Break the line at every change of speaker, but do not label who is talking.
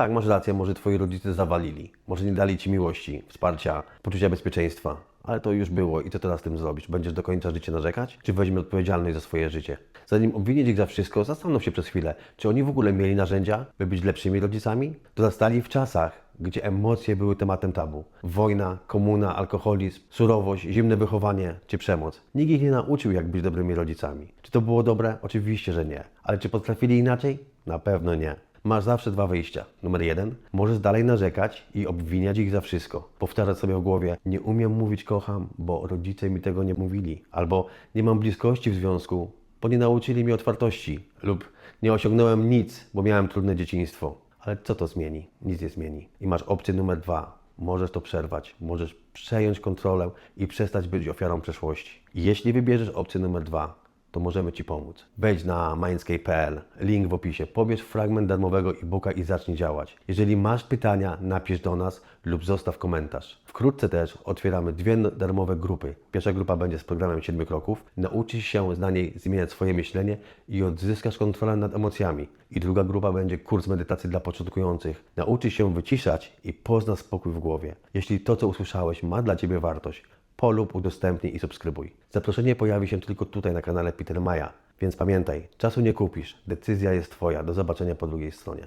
Tak, masz rację, może twoi rodzice zawalili. Może nie dali ci miłości, wsparcia, poczucia bezpieczeństwa. Ale to już było i co teraz z tym zrobisz? Będziesz do końca życia narzekać? Czy weźmiesz odpowiedzialność za swoje życie? Zanim obwinieć ich za wszystko, zastanów się przez chwilę, czy oni w ogóle mieli narzędzia, by być lepszymi rodzicami? Dorastali w czasach, gdzie emocje były tematem tabu. Wojna, komuna, alkoholizm, surowość, zimne wychowanie czy przemoc. Nikt ich nie nauczył, jak być dobrymi rodzicami. Czy to było dobre? Oczywiście, że nie. Ale czy potrafili inaczej? Na pewno nie. Masz zawsze dwa wyjścia. Numer jeden, możesz dalej narzekać i obwiniać ich za wszystko. Powtarzać sobie w głowie, nie umiem mówić kocham, bo rodzice mi tego nie mówili. Albo nie mam bliskości w związku, bo nie nauczyli mnie otwartości. Lub nie osiągnąłem nic, bo miałem trudne dzieciństwo. Ale co to zmieni? Nic nie zmieni. I masz opcję numer dwa. Możesz to przerwać, możesz przejąć kontrolę i przestać być ofiarą przeszłości. Jeśli wybierzesz opcję numer dwa, to możemy Ci pomóc. Wejdź na mindscape.pl, link w opisie, pobierz fragment darmowego e-booka i zacznij działać. Jeżeli masz pytania, napisz do nas lub zostaw komentarz. Wkrótce też otwieramy dwie darmowe grupy. Pierwsza grupa będzie z programem 7 kroków. Nauczysz się na niej zmieniać swoje myślenie i odzyskasz kontrolę nad emocjami. I druga grupa będzie kurs medytacji dla początkujących. Nauczysz się wyciszać i poznasz spokój w głowie. Jeśli to, co usłyszałeś, ma dla Ciebie wartość, polub, udostępnij i subskrybuj. Zaproszenie pojawi się tylko tutaj na kanale Peter Maja, więc pamiętaj, czasu nie kupisz, decyzja jest Twoja. Do zobaczenia po drugiej stronie.